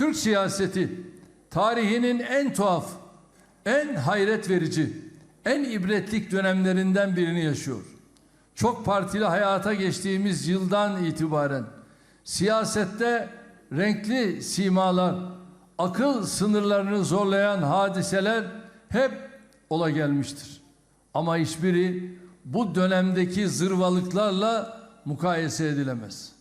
Türk siyaseti tarihinin en tuhaf, en hayret verici, en ibretlik dönemlerinden birini yaşıyor. Çok partili hayata geçtiğimiz yıldan itibaren siyasette renkli simalar, akıl sınırlarını zorlayan hadiseler hep ola gelmiştir. Ama hiçbiri bu dönemdeki zırvalıklarla mukayese edilemez.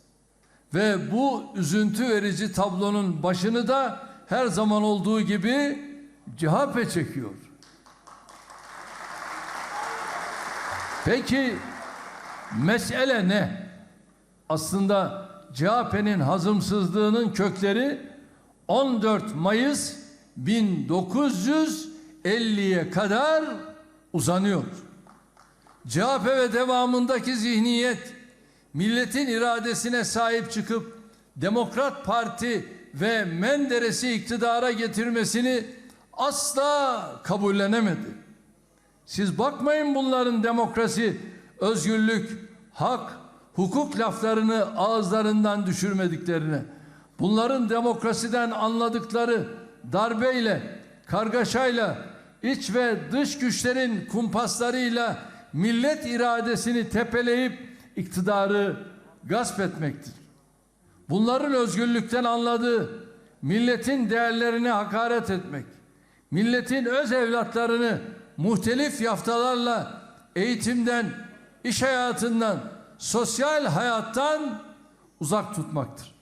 Ve bu üzüntü verici tablonun başını da her zaman olduğu gibi CHP çekiyor. Peki mesele ne? Aslında CHP'nin hazımsızlığının kökleri 14 Mayıs 1950'ye kadar uzanıyor. CHP ve devamındaki zihniyet milletin iradesine sahip çıkıp Demokrat Parti ve Menderes'i iktidara getirmesini asla kabullenemedi. Siz bakmayın bunların demokrasi, özgürlük, hak, hukuk laflarını ağızlarından düşürmediklerine. Bunların demokrasiden anladıkları darbeyle, kargaşayla, iç ve dış güçlerin kumpaslarıyla millet iradesini tepeleyip iktidarı gasp etmektir. Bunların özgürlükten anladığı milletin değerlerine hakaret etmek, milletin öz evlatlarını muhtelif yaftalarla eğitimden, iş hayatından, sosyal hayattan uzak tutmaktır.